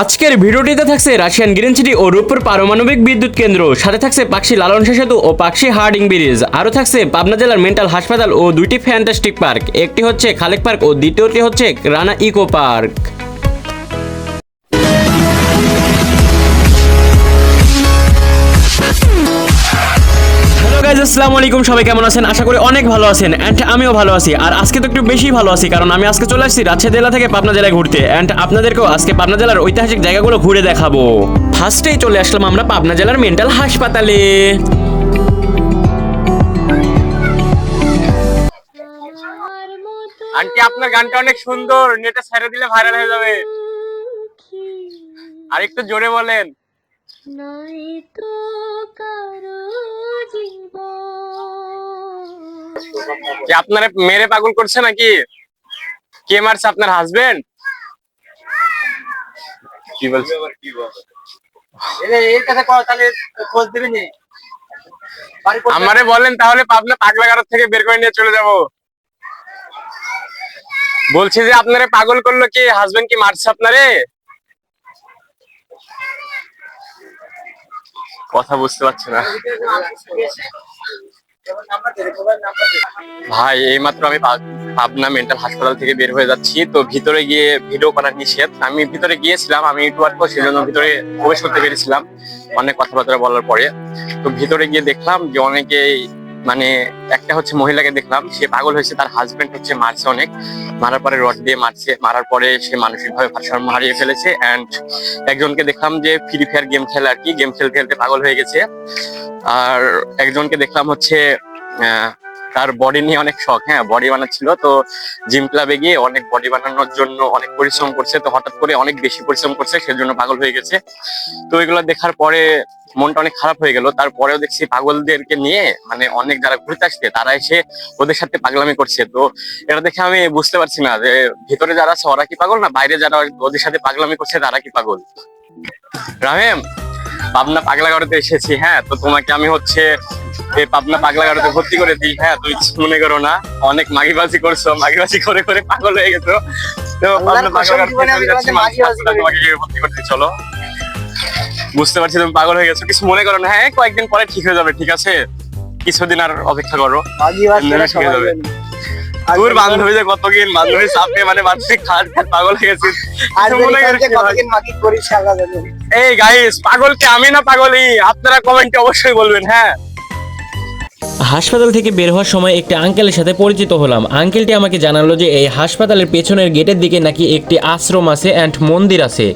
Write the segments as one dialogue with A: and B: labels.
A: আজকের ভিডিওটিতে থাকছে রাশিয়ান গ্রিন সিটি ও রূপপুর পারমাণবিক বিদ্যুৎ কেন্দ্র। সাথে থাকছে পাকশি লালন সেতু ও পাকশি হার্ডিং ব্রিজ। আরও থাকছে পাবনা জেলার মেন্টাল হাসপাতাল ও দুইটি ফ্যান্টাস্টিক পার্ক। একটি হচ্ছে খালেক পার্ক ও দ্বিতীয়টি হচ্ছে রানা ইকো পার্ক। আসসালামু আলাইকুম, সবাই কেমন আছেন? আশা করি অনেক ভালো আছেন অ্যান্ড আমিও ভালো আছি। আর আজকে তো একটু বেশি ভালো আছি, কারণ আমি আজকে চলে আসছি রাজশাহী জেলা থেকে পাবনা জেলায় ঘুরতে অ্যান্ড আপনাদেরকেও আজকে পাবনা জেলার ঐতিহাসিক জায়গাগুলো ঘুরে দেখাবো। ফার্স্টেই চলে আসলাম আমরা পাবনা জেলার মেন্টাল হাসপাতালে।
B: আন্টি আপনার গানটা অনেক সুন্দর নেটে ছেড়ে দিলে ভাইরাল হয়ে যাবে। আর একটু জোরে বলেন।
C: নয় তো কারও জীবন।
B: যে আপনার মেরে পাগল করছে নাকি? কে মারছে আপনার হাজবেন্ড কি বলছে?
D: এর কাছে কথা তাহলে খোঁজ দিবি নি। বাড়ি কোথায়?
B: আমারে বলেন তাহলে পাবনা পাগলাগারদ থেকে বের করে নিয়ে চলে যাব। বলছি যে আপনারে পাগল করল কি? হাজবেন্ড কি মারছে আপনারে? কথা বুঝতে পারছি না। ভাই, এইমাত্র আমি পাবনা মেন্টাল হাসপাতাল থেকে বের হয়ে যাচ্ছি। তো ভিতরে গিয়ে ভিডিও করার নিষেধ। আমি ভিতরে গিয়েছিলাম, আমি ইউটিউবার তো সেজন্য ভিতরে প্রবেশ করতে পেরেছিলাম, অনেক কথাবার্তা বলার পরে। তো ভিতরে গিয়ে দেখলাম যে অনেকে মানে একটা হচ্ছে মহিলাকে দেখলাম, সে পাগল হয়েছে, তার হাজবেন্ড হচ্ছে মারছে অনেক। মারার পরে রড দিয়ে মারছে, মারার পরে সে মানসিকভাবে ভারসাম্য হারিয়ে ফেলেছে অ্যান্ড একজনকে দেখলাম যে ফ্রি ফায়ার গেম খেলে আর কি গেম খেলতে খেলতে পাগল হয়ে গেছে। আর একজনকে দেখলাম হচ্ছে তার বডি নিয়ে অনেক শখ হ্যাঁ বডি বানাচ্ছিল। তো জিম ক্লাবে গিয়ে অনেক বডি বানানোর জন্য অনেক পরিশ্রম করছে। তো হঠাৎ করে অনেক বেশি পরিশ্রম করছে, সেজন্য পাগল হয়ে গেছে। তো এগুলো দেখার পরে মনটা অনেক খারাপ হয়ে গেল। তারপরেও দেখছি পাগলদেরকে নিয়ে মানে অনেক যারা ঘুরতে আসছে তারা এসে ওদের সাথে পাগলামি করছে। তো এটা দেখে আমি বুঝতে পারছি না যে ভিতরে যারা আছে ওরা কি পাগল না বাইরে যারা ওদের সাথে পাগলামি করছে তারা কি পাগল? রাহেম পাবনা পাগলাগাড়োতে এসেছি হ্যাঁ? তো তোমাকে আমি হচ্ছে এই পাবনা পাগলাগাড়োতে ভর্তি করে দিই। হ্যাঁ তুই মনে করো না। অনেক মাগিবাজি করছ মাগিবাজি করে করে পাগল হয়ে গেছো। তো পাবনা পাগলাগাড়োতে চলে। বুঝতে পারছি তুমি পাগল হয়ে গেছো। কিছু মনে করো না হ্যাঁ কয়েকদিন পরে ঠিক হয়ে যাবে ঠিক আছে? কিছুদিন আর অপেক্ষা করো। ঠিক হয়ে যাবে। তোর বান্ধবী যে কতদিন বান্ধবী চাপে মানে বান্ধবী খাট খাট পাগল হয়ে গেছিস মনে। এই গাইস পাগল কি আমি না পাগলই আপনারা কমেন্টে অবশ্যই বলবেন হ্যাঁ।
A: হাসপাতাল থেকে বের হওয়ার সময় একটি আঙ্কেলের সাথে পরিচিত হলাম। আঙ্কেলটি আমাকে জানালো যে এই হাসপাতালের পেছনের গেটের দিকে নাকি একটি আশ্রম আছে অ্যান্ড মন্দির আছে।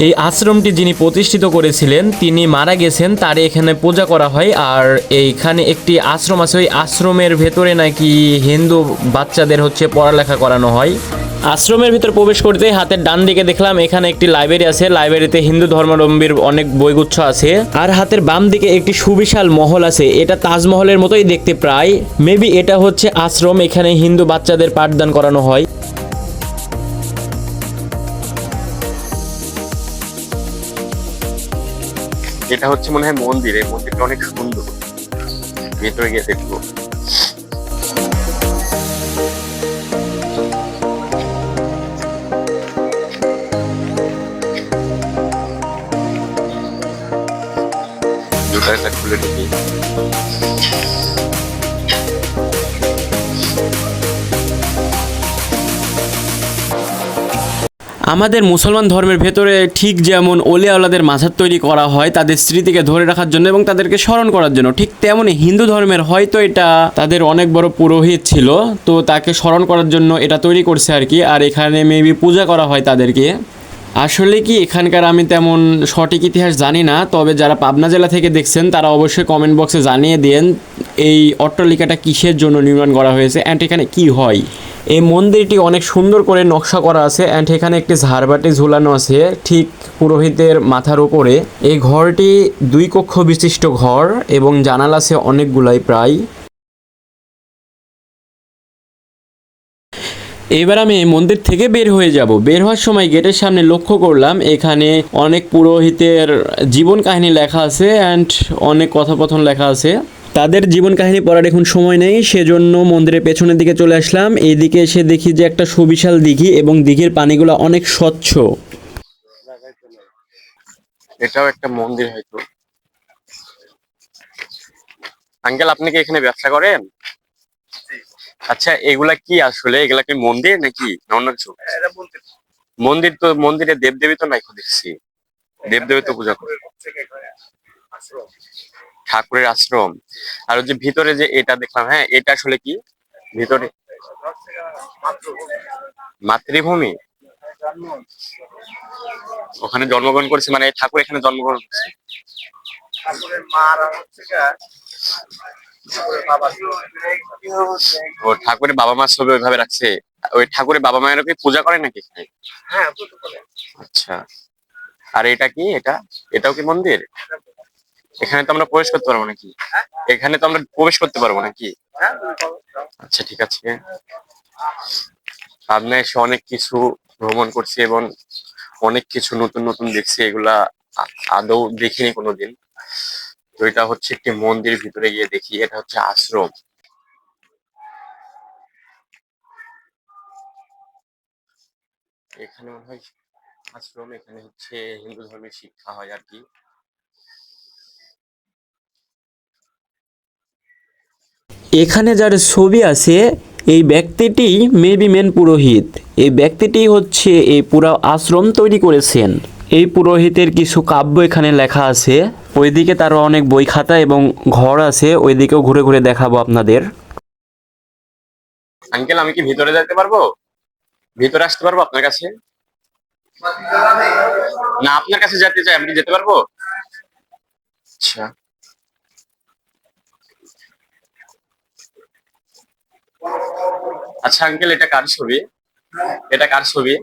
A: এই আশ্রমটি যিনি প্রতিষ্ঠিত করেছিলেন, তিনি মারা গেছেন, তার এখানে পূজা করা হয়, আর এইখানে একটি আশ্রম আছে, ওই আশ্রমের ভেতরে নাকি হিন্দু বাচ্চাদের হচ্ছে পড়ালেখা করানো হয়। আশ্রমের ভিতর প্রবেশ করতে হাতের ডান দিকে দেখলাম, এখানে একটি লাইব্রেরি আছে, লাইব্রেরিতে হিন্দু ধর্মাবলম্বীর অনেক বইগুচ্ছ আছে, আর হাতের বাম দিকে একটি সুবিশাল মহল আছে, এটা তাজমহলের মতোই দেখতে প্রায়। মেবি এটা হচ্ছে আশ্রম, এখানে হিন্দু বাচ্চাদের পাঠদান করানো হয়।
B: এটা হচ্ছে মনে হয় মন্দির, এই মন্দিরটা অনেক সুন্দর। ভেতরে গিয়ে দেখব। জুতাটা খুলে ঢুকি
A: আমাদের মুসলমান ধর্মের ভেতরে ঠিক যেমন ওলিয়াওয়ালাদের মাঝার তৈরি করা হয় তাদের স্মৃতিকে ধরে রাখার জন্য এবং তাদেরকে স্মরণ করার জন্য, ঠিক তেমনই হিন্দু ধর্মের হয়তো এটা তাদের অনেক বড় পুরোহিত ছিল, তো তাকে স্মরণ করার জন্য এটা তৈরি করছে আর কি, আর এখানে মেবি পূজা করা হয় তাদেরকে। আসলে কি এখানকার আমি তেমন সঠিক ইতিহাস জানি না, তবে যারা পাবনা জেলা থেকে দেখছেন তারা অবশ্যই কমেন্ট বক্সে জানিয়ে দেন এই অট্টালিকাটা কিসের জন্য নির্মাণ করা হয়েছে অ্যান্ড এখানে কি হয়। এই মন্দিরটি অনেক সুন্দর করে নকশা করা আছে অ্যান্ড এখানে একটি ঝাড়বাতি ঝুলানো আছে, ঠিক পুরোহিতের মাথার উপরে। এই ঘরটি দুই কক্ষ বিশিষ্ট ঘর এবং জানালা আছে অনেকগুলাই প্রায়। এবার আমি এই মন্দির থেকে বের হয়ে যাব। বের হওয়ার সময় গেটের সামনে লক্ষ্য করলাম, এখানে অনেক পুরোহিতের জীবন কাহিনী লেখা আছে অ্যান্ড অনেক কথাপথন লেখা আছে। তাদের জীবন কাহিনী পড়ার এখন সময় নেই, সেজন্য মন্দিরের পেছনের দিকে চলে আসলাম। এইদিকে এসে দেখি যে একটা সুবিশাল দিঘি এবং দিঘির পানিগুলো অনেক স্বচ্ছ।
B: এটাও একটা মন্দির হয়তো। আঙ্কেল, আপনি কি এখানে ব্যবসা করেন? আচ্ছা এগুলা কি আসলে? এগুলা কি মন্দির নাকি? অন্য কিছু? মন্দির তো, মন্দিরে দেবদেবী তো নাই দেখছি দেবদেবী তো পূজা করে। ঠাকুরের আশ্রম। আর ওই যে ভিতরে যে এটা দেখলাম হ্যাঁ এটা আসলে কি? ভিতরে মাতৃভূমি? ওখানে জন্মগ্রহণ করেছে মানে ঠাকুর এখানে জন্মগ্রহণ করছে। ও ঠাকুরের বাবা মা ছবি ওইভাবে রাখছে। ওই ঠাকুরের বাবা মায়ের কি পূজা করে নাকি
D: হ্যাঁ
B: আচ্ছা। আর এটা কি? এটা? এটাও কি মন্দির? এখানে তো আমরা প্রবেশ করতে পারব নাকি? এখানে তো আমরা প্রবেশ করতে পারব নাকি। আচ্ছা ঠিক আছে। সামনে এসে অনেক কিছু ভ্রমণ করছি এবং অনেক কিছু নতুন নতুন দেখছি। এগুলা আদৌ দেখিনি কোনোদিন। তো এটা হচ্ছে একটি মন্দির ভিতরে গিয়ে দেখি। এটা হচ্ছে আশ্রম। এখানে মনে হয় আশ্রম, এখানে হচ্ছে হিন্দু ধর্মের শিক্ষা হয় আর কি।
A: এখানে যার ছবি আছে, এই ব্যক্তিটি মেবি মেন পুরোহিত। এই ব্যক্তিটি হচ্ছে এই পুরা আশ্রম তৈরি করেছেন। এই পুরোহিতের কিছু কাব্য এখানে লেখা আছে। ওইদিকে তারও অনেক বই খাতা এবং ঘর আছে। ওইদিকেও ঘুরে ঘুরে দেখাবো আপনাদের।
B: আঙ্কেল, আমি কি ভিতরে যেতে পারব? ভিতরে আসতে পারব আপনার কাছে? না, আপনার কাছে যেতে চাই। আমি যেতে পারব? আচ্ছা। আচ্ছা আঙ্কেল এটা কার ছবি? এটা কার ছবি?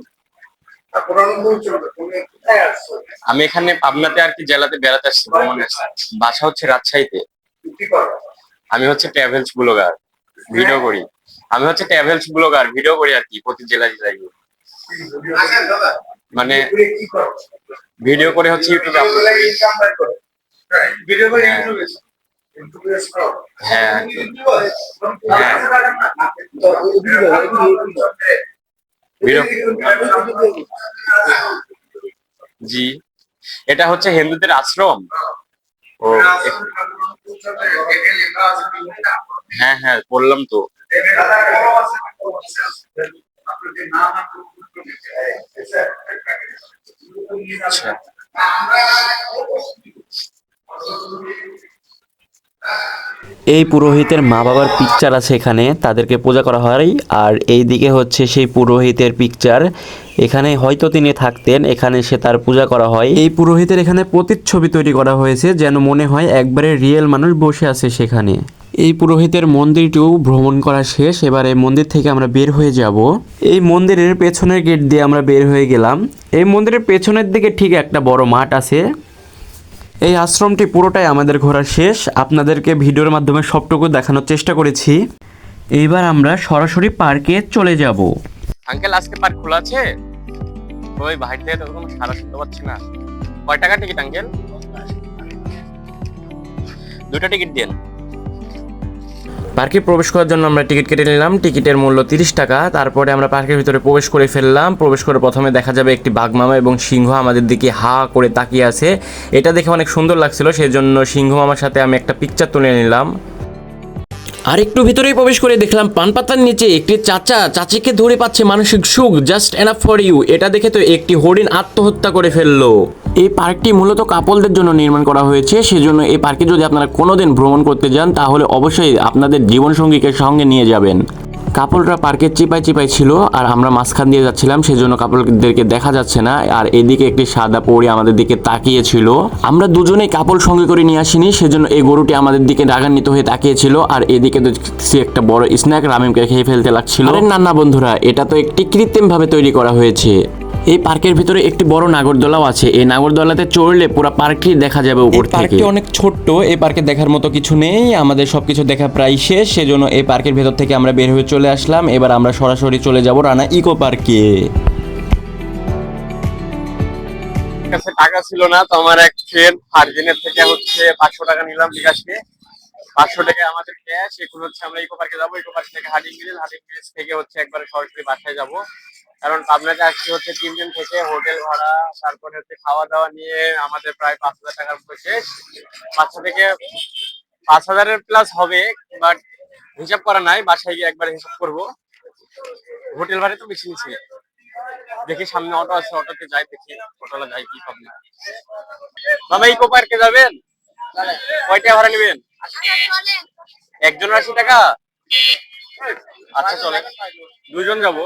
B: আমি এখানে পাবনাতে আর কি জেলাতে বেড়াতে আসছি ভ্রমণে বাসা হচ্ছে রাজশাহীতে। আমি হচ্ছে ট্রাভেলস ব্লগার ভিডিও করি। আমি হচ্ছে ট্রাভেলস ব্লগার ভিডিও করি আর কি প্রতি জেলা জেলায় গিয়ে। মানে ভিডিও করে হচ্ছে ইউটিউবে আপলোড করি।
D: ভিডিও করে
B: হ্যাঁ।
D: ইউটিউবে।
B: হ্যাঁ জি। এটা হচ্ছে হিন্দুদের আশ্রম। ও হ্যাঁ হ্যাঁ বললাম তো। আচ্ছা।
A: এই পুরোহিতের মা বাবার পিকচার আছে এখানে, তাদেরকে পূজা করা হয়। আর এই দিকে হচ্ছে সেই পুরোহিতের পিকচার এখানে হয়তো তিনি থাকতেন, এখানে সে তার পূজা করা হয়। এই পুরোহিতের এখানে প্রতিচ্ছবি তৈরি করা হয়েছে, যেন মনে হয় একবারে রিয়েল মানুষ বসে আছে সেখানে। এই পুরোহিতের মন্দিরটিও ভ্রমণ করা শেষ, এবার এই মন্দির থেকে আমরা বের হয়ে যাব। এই মন্দিরের পেছনের গেট দিয়ে আমরা বের হয়ে গেলাম। এই মন্দিরের পেছনের দিকে ঠিক একটা বড় মাঠ আছে। এই আশ্রমটি পুরোটাই আমাদের ঘোরা শেষ। আপনাদেরকে ভিডিওর মাধ্যমে সবটুকু দেখানোর চেষ্টা করেছি। এইবার আমরা সরাসরি পার্কে চলে যাব।
B: আঙ্কেল, আজকে পার্ক খোলা আছে? ওই বাইরে থেকে তো কোনো সারা শুনতে পাচ্ছি না। কয় টাকা টিকিট, আঙ্কেল? দুটো টিকিট দেন
A: পার্কে প্রবেশ করার জন্য আমরা টিকিট কেটে নিলাম। টিকিটের মূল্য তিরিশ টাকা। তারপরে আমরা পার্কের ভিতরে প্রবেশ করে ফেললাম। প্রবেশ করে প্রথমে দেখা যাবে একটি বাঘমামা এবং সিংহ আমাদের দিকে হা করে তাকিয়ে আছে। এটা দেখে অনেক সুন্দর লাগছিল সেই জন্য সিংহ মামার সাথে আমি একটা পিকচার তুলে নিলাম। আর একটু ভিতরেই প্রবেশ করে দেখলাম পান পাতার নিচে একটি চাচা। চাচিকে ধরে পাচ্ছে মানসিক সুখ জাস্ট এনাফ ফর ইউ এটা দেখে তো একটি হরিণ আত্মহত্যা করে ফেলল। এই পার্কটি মূলত কাপলদের জন্য নির্মাণ করা হয়েছে, সেজন্য এই পার্কে যদি আপনারা কোনোদিন ভ্রমণ করতে যান, তাহলে অবশ্যই আপনাদের জীবনসঙ্গীকে সঙ্গে নিয়ে যাবেন। কাপলরা পার্কের চিপাই চিপাই ছিল আর আমরা মাঝখান দিয়ে যাচ্ছিলাম, সেজন্য কাপলদেরকে দেখা যাচ্ছে না। আর এদিকে একটি সাদা পরি আমাদের দিকে তাকিয়েছিল। আমরা দুজনেই কাপল সঙ্গে করে নিয়ে আসিনি, সেজন্য এই গরুটি আমাদের দিকে রাগান্বিত হয়ে তাকিয়েছিল। আর এদিকে দেখছি একটা বড় স্ন্যাক রামিমকে খেয়ে ফেলতে লাগছিল। না না বন্ধুরা, এটা তো একটি কৃত্রিমভাবে তৈরি করা হয়েছে। এই পার্কের ভিতরে একটি বড় নাগরদোলাও আছে। এই নাগরদোলাতে চড়লে পুরো পার্কটি দেখা যাবে উপর থেকে পার্কটি অনেক ছোট্ট এই পার্কে দেখার মতো কিছু নেই। আমাদের সবকিছু দেখা প্রায় শেষ সেজন্য এই পার্কের ভেতর থেকে আমরা বের হয়ে চলে আসলাম। এবার আমরা সরাসরি চলে যাব রানা ইকো পার্কে।
B: কাছে টাকা ছিল না তো আমার এক ফ্রেন্ড ফার্জিনের থেকে হচ্ছে পাঁচশো টাকা নিলাম বিকাশকে। পাঁচশো টাকা আমাদের ক্যাশ এখন হচ্ছে আমরা ইকো পার্কে যাব। ইকো পার্ক থেকে হাডিং ব্রিজ হাডিং ব্রিজ থেকে হচ্ছে একবারে সরাসরি বাসায় যাব। কারণ পাবনাতে আসছি হচ্ছে তিন দিন থেকে, হোটেল ভাড়া, তারপরে হচ্ছে খাওয়া দাওয়া নিয়ে আমাদের প্রায় পাঁচ হাজার টাকার মতো শেষ। পাঁচ থেকে পাঁচ হাজারের প্লাস হবে বাট হিসাব করা নাই, বাসায় গিয়ে একবার হিসাব করব। হোটেল ভাড়া তো বেশি নিচ্ছে দেখি সামনে অটো আছে, অটোতে যাই দেখি অটোলা যাই কি পাবনা বাবা ইকো পার্কে যাবেন? কয়টা ভাড়া নেবেন? একজন আশি টাকা? আচ্ছা চলে দুজন যাব।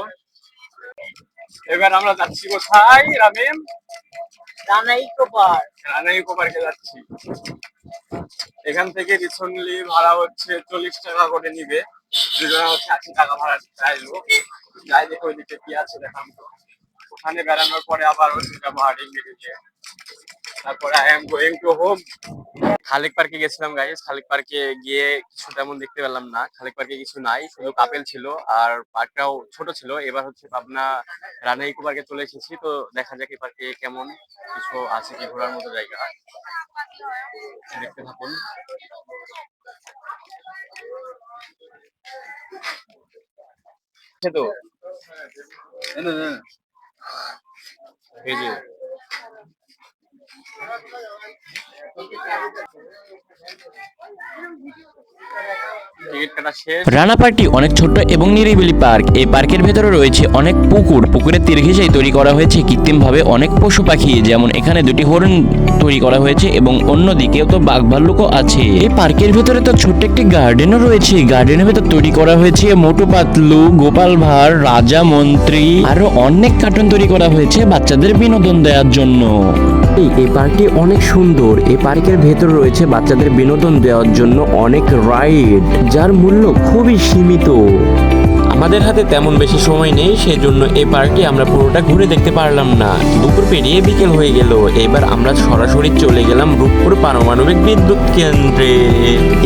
B: এবার আমরা যাচ্ছি কোথায় ramen
D: Rana eco park
B: Rana eco পার্কে যাচ্ছি। এখান থেকে রিসেন্টলি ভাড়া হচ্ছে চল্লিশ টাকা করে নিবে। দুজনে হচ্ছে আশি টাকা ভাড়া চাইলো যাই ওই ওইদিকে কি আছে দেখাম তো। ওখানে বেড়ানোর পরে আবার ওই ভাড়া হার্ডিং বেরিয়ে তারপরে I am going to home Khalik পার্কে গেছিলাম গাইস খালিক পার্কে গিয়ে কিছু তেমন দেখতে পেলাম না। খালিক পার্কে কিছু নাই, শুধু কাপেল ছিল আর পার্কটাও ছোট ছিল। এবার হচ্ছে পাবনা রানা ইকো পার্কে চলে এসেছি, তো দেখা যাক এই পার্কে কেমন কিছু আছে কি ঘোরার মতো জায়গা। দেখতে থাকুন। তো এই যে।
E: রানা পার্কটি অনেক ছোট্ট এবং নিরিবিলি পার্ক। এই পার্কের ভেতরে রয়েছে অনেক পুকুর। পুকুরের তীর ঘেঁষেই তৈরি করা হয়েছে কৃত্রিমভাবে অনেক পশু পাখি, যেমন এখানে দুটি হরিণ তৈরি করা হয়েছে এবং অন্যদিকেও তো বাঘ ভাল্লুকও আছে। এই পার্কের ভেতরে তো ছোট্ট একটি গার্ডেনও রয়েছে। গার্ডেনের ভেতর তৈরি করা হয়েছে মোটু পাতলু গোপাল ভাঁড়, রাজা মন্ত্রী আরও অনেক কার্টুন তৈরি করা হয়েছে বাচ্চাদের বিনোদন দেওয়ার জন্য।
A: এই পার্কটি অনেক সুন্দর। এই পার্কের ভেতর রয়েছে বাচ্চাদের বিনোদন দেওয়ার জন্য অনেক রাইড, যার মূল্য খুবই সীমিত। আমাদের হাতে তেমন বেশি সময় নেই সেজন্য এই পার্কটি আমরা পুরোটা ঘুরে দেখতে পারলাম না। দুপুর পেরিয়ে বিকেল হয়ে গেল। এবার আমরা সরাসরি চলে গেলাম রূপপুর পারমাণবিক বিদ্যুৎ কেন্দ্রে।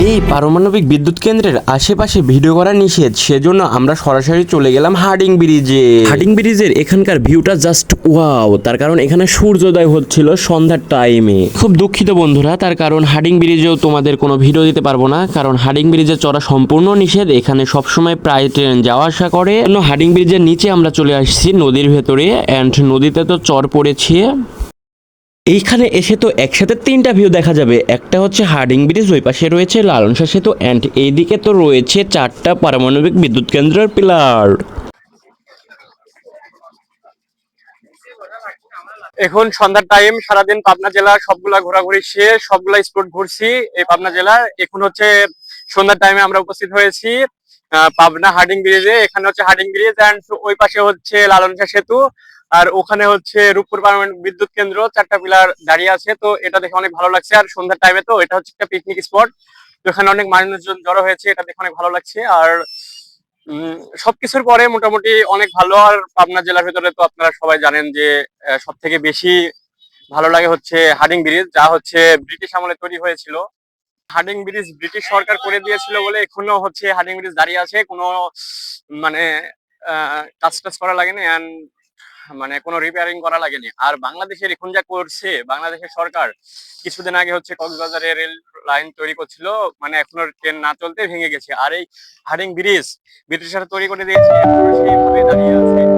A: এই পারমাণবিক বিদ্যুৎ কেন্দ্রের আশেপাশে ভিডিও করা নিষেধ সেজন্য আমরা সরাসরি চলে গেলাম হার্ডিং ব্রিজে। হার্ডিং ব্রিজের এখানকার ভিউটা জাস্ট ওয়াও তার কারণ এখানে সূর্যোদয় হচ্ছিল সন্ধ্যার টাইমে। খুব দুঃখিত বন্ধুরা তার কারণ হার্ডিং ব্রিজেও তোমাদের কোনো ভিডিও দিতে পারব না কারণ হার্ডিং ব্রিজে চড়া সম্পূর্ণ নিষেধ এখানে সবসময় প্রায় ট্রেন যাওয়া আসা করে। হার্ডিং ব্রিজের নিচে আমরা চলে আসছি নদীর ভেতরে অ্যান্ড নদীতে তো চর পড়েছে। এইখানে এসে তো একসাথে তিনটা ভিউ দেখা যাবে। একটা হচ্ছে হার্ডিং ব্রিজ, ওই পাশে রয়েছে লালনসা সেতু অ্যান্ড এইদিকে তো রয়েছে চারটা পারমাণবিক বিদ্যুৎ কেন্দ্রের পিলার।
B: এখন সন্ধ্যার টাইম সারাদিন পাবনা জেলার সবগুলা ঘোরাঘুরি শেষ, সবগুলা স্পট ঘুরছি এই পাবনা জেলার এখন হচ্ছে সন্ধ্যার টাইমে আমরা উপস্থিত হয়েছি। পাবনা হার্ডিং ব্রিজে এখানে হচ্ছে হার্ডিং ব্রিজ এন্ড ওই পাশে হচ্ছে লালনসা সেতু। আর ওখানে হচ্ছে রূপপুর পারমাণবিক বিদ্যুৎ কেন্দ্র, চারটা পিলার দাঁড়িয়ে আছে, তো এটা দেখে অনেক ভালো লাগছে। আর সন্ধ্যার টাইমে তো এটা হচ্ছে একটা পিকনিক স্পট এখানে অনেক মানুষজন জড়ো হয়েছে, এটা দেখে অনেক ভালো লাগছে। আর সবকিছুর পরে মোটামুটি অনেক ভালো। আর পাবনা জেলার ভিতরে তো আপনারা সবাই জানেন যে সব থেকে বেশি ভালো লাগে হচ্ছে হার্ডিং ব্রিজ, যা হচ্ছে ব্রিটিশ আমলে তৈরি হয়েছিল। হার্ডিং ব্রিজ ব্রিটিশ সরকার করে দিয়েছিল বলে এখনও হচ্ছে হার্ডিং ব্রিজ দাঁড়িয়ে আছে। কোনো মানে কাজ টাজ করা লাগেনি অ্যান্ড মানে কোনো রিপেয়ারিং করা লাগেনি। আর বাংলাদেশের এখন যা করছে, বাংলাদেশের সরকার কিছুদিন আগে হচ্ছে কক্সবাজারে রেল লাইন তৈরি করছিল মানে এখনও ট্রেন না চলতে ভেঙে গেছে। আর এই হার্ডিং ব্রিজ ব্রিটিশরা তৈরি করে দিয়েছে দাঁড়িয়ে আছে।